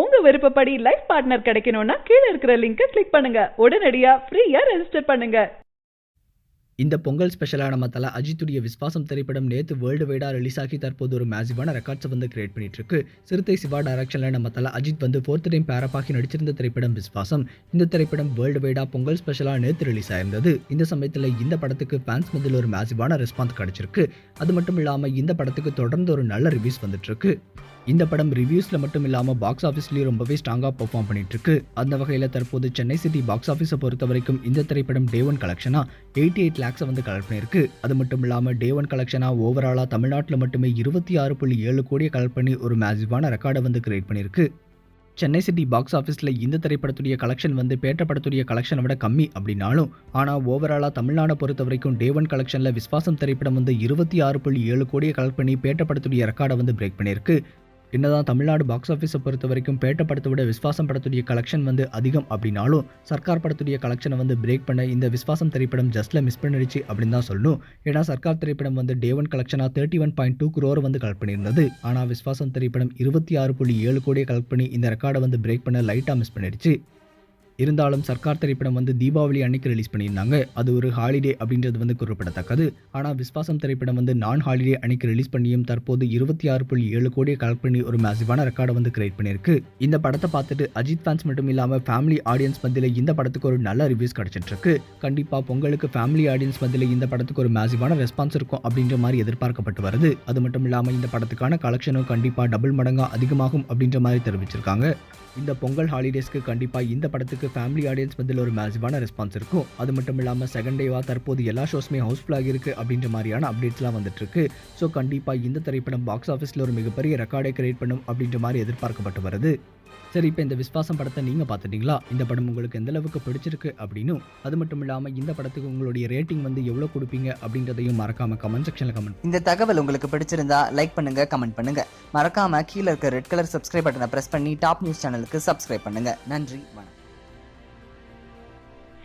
உங்க விருப்பப்படி life partner கிடைக்கணும்னா கீழே இருக்கிற லிங்கை கிளிக் பண்ணுங்க. உடனடியா ஃப்ரீயா ரெஜிஸ்டர் பண்ணுங்க. இந்த பொங்கல் ஸ்பெஷலாக நம்ம அஜித்துடைய விஸ்வாசம் திரைப்படம் நேற்று வேர்ல்டு வைடாக ரிலீஸ் ஆகி தற்போது ஒரு மேசிவான ரெக்கார்ட்ஸை வந்து கிரியேட் பண்ணிட்டு இருக்கு சிறுத்தை சிவா டைரக்ஷனில் நம்ம தல அஜித் வந்து ஃபோர்த் டைம் பேரப்பாகி நடிச்சிருந்த திரைப்படம் விஸ்வாசம். இந்த திரைப்படம் வேர்ல்டு வைடாக பொங்கல் ஸ்பெஷலாக நேற்று ரிலீஸ் ஆயிருந்தது. இந்த சமயத்தில் இந்த படத்துக்கு ஃபேன்ஸ் மத்தியில் ஒரு மேசிவான ரெஸ்பான்ஸ் கிடைச்சிருக்கு. அது மட்டும் இல்லாமல் இந்த படத்துக்கு தொடர்ந்து ஒரு நல்ல ரிவ்யூஸ் வந்துட்டு இருக்கு இந்த படம் ரிவ்யூஸில் மட்டும் இல்லாமல் பாக்ஸ் ஆஃபீஸ்லேயும் ரொம்பவே ஸ்ட்ராங்காக பர்ஃபார்ம் பண்ணிட்டு இருக்கு அந்த வகையில் தற்போது சென்னை சிட்டி பாக்ஸ் ஆஃபீஸை பொறுத்த வரைக்கும் இந்த திரைப்படம் டே ஒன் கலெக்ஷனாக எயிட்டி எயிட் லேக்ஸை வந்து கலெக்ட் பண்ணியிருக்கு. அது மட்டும் இல்லாமல் டே ஒன் கலெக்ஷனாக ஓவராலாக தமிழ்நாட்டில் மட்டுமே இருபத்தி ஆறு புள்ளி ஏழு கோடியை கலெக்ட் பண்ணி ஒரு மேசிவான ரெக்கார்டை வந்து கிரியேட் பண்ணியிருக்கு. சென்னை சிட்டி பாக்ஸ் ஆஃபீஸில் இந்த திரைப்படத்துடைய கலெக்ஷன் வந்து பேட்ட படத்துடைய கலெக்ஷனை விட கம்மி அப்படின்னாலும் ஆனால் ஓவராலாக தமிழ்நாடை பொறுத்த வரைக்கும் டே ஒன் கலெக்ஷனில் விஸ்வாசம் திரைப்படம் வந்து இருபத்தி ஆறு புள்ளி ஏழு கோடியை கலெக்ட் பண்ணி பேட்ட படத்துடைய ரெக்கார்டை வந்து பிரேக் பண்ணியிருக்கு. என்னதான் தமிழ்நாடு பாக்ஸ் ஆஃபீஸை பொறுத்த வரைக்கும் பேட்ட படத்தை விட விஸ்வாசம் படத்துடைய கலெக்ஷன் வந்து அதிகம் அப்படின்னாலும் சர்க்கார் படத்துடைய கலெக்ஷனை வந்து பிரேக் பண்ண இந்த விஸ்வாசம் திரைப்படம் ஜஸ்ட்டில் மிஸ் பண்ணிடுச்சு அப்படின்னு தான் சொல்லணும். ஏன்னா சர்க்கார் திரைப்படம் வந்து day one கலெக்ஷனாக thirty one point two crore வந்து கலெக்ட் பண்ணியிருந்தது. ஆனால் விஸ்வாசம் திரைப்படம் இருபத்தி ஆறு புள்ளி ஏழு கோடியை கலெக்ட் பண்ணி இந்த ரெக்கார்டை வந்து பிரேக் பண்ண லைட்டாக மிஸ் பண்ணிடுச்சு. இருந்தாலும் சர்க்கார் திரைப்படம் வந்து தீபாவளி அன்னைக்கு ரிலீஸ் பண்ணியிருந்தாங்க. அது ஒரு ஹாலிடே அப்படின்றது வந்து குறிப்பிடத்தக்கது. ஆனால் விஸ்வாசம் திரைப்படம் வந்து நான் ஹாலிடே அன்னைக்கு ரிலீஸ் பண்ணியும் தற்போது இருபத்தி ஆறு புள்ளி ஏழு கோடியை கலெக்ட் பண்ணி ஒரு மேசிவான ரெக்கார்டை வந்து கிரியேட் பண்ணியிருக்கு. இந்த படத்தை பார்த்துட்டு அஜித் ஃபேன்ஸ் மட்டும் இல்லாமல் ஃபேமிலி ஆடியன்ஸ் மத்தியில் இந்த படத்துக்கு ஒரு நல்ல ரிவ்யூஸ் கிடைச்சிட்டு இருக்கு கண்டிப்பாக பொங்கலுக்கு ஃபேமிலி ஆடியன்ஸ் மத்தியில் இந்த படத்துக்கு ஒரு மேசிவான ரெஸ்பான்ஸ் இருக்கும் அப்படின்ற மாதிரி எதிர்பார்க்கப்பட்டு வருது. அது மட்டும் இல்லாமல் இந்த படத்துக்கான கலெக்ஷனும் கண்டிப்பாக டபுள் மடங்காக அதிகமாகும் அப்படின்ற மாதிரி தெரிவிச்சிருக்காங்க. இந்த பொங்கல் ஹாலிடேஸ்க்கு கண்டிப்பாக இந்த படத்துக்கு ஃபேமிலி ஆடியன்ஸ் மத்தியில் ஒரு மேசிவான ரெஸ்பான்ஸ் இருக்கும். அது மட்டும் இல்லாமல் செகண்ட் டேவாக தற்போது எல்லா ஷோஸுமே ஹவுஸ்ஃபுல் ஆகியிருக்கு அப்படின்ற மாதிரியான அப்டேட்ஸ்லாம் வந்துட்டுருக்கு. ஸோ கண்டிப்பாக இந்த திரைப்படம் பாக்ஸ் ஆஃபீஸில் ஒரு மிகப்பெரிய ரெக்கார்டை கிரியேட் பண்ணும் அப்படின்ற மாதிரி எதிர்பார்க்கப்பட்டு வருது. சரி இப்போ இந்த விஸ்வாசம் படத்தை நீங்கள் பார்த்துட்டீங்களா? இந்த படம் உங்களுக்கு எந்த அளவுக்கு பிடிச்சிருக்கு அப்படின்னும் அது மட்டும் இல்லாமல் இந்த படத்துக்கு உங்களுடைய ரேட்டிங் வந்து எவ்வளோ கொடுப்பீங்க அப்படின்றதையும் மறக்காம கமெண்ட் செக்ஷனில் கமெண்ட் இந்த தகவல் உங்களுக்கு பிடிச்சிருந்தா லைக் பண்ணுங்க கமெண்ட் பண்ணுங்க. மறக்காம கீழே இருக்க ரெட் கலர் சப்ஸ்கிரைப் பட்டனை பிரஸ் பண்ணி டாப் நியூஸ் சேனலுக்கு சப்ஸ்கிரைப் பண்ணுங்க. நன்றி வணக்கம்.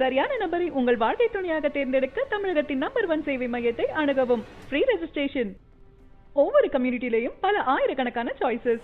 சரியான நபரை உங்கள் வாழ்க்கை துணையாக தேர்ந்தெடுக்க தமிழகத்தின் நம்பர் ஒன் சேவை மையத்தை அணுகவும். ஃப்ரீ ரெஜிஸ்ட்ரேஷன் ஒவ்வொரு கம்யூனிட்டிலையும் பல ஆயிரக்கணக்கான சாய்ஸஸ்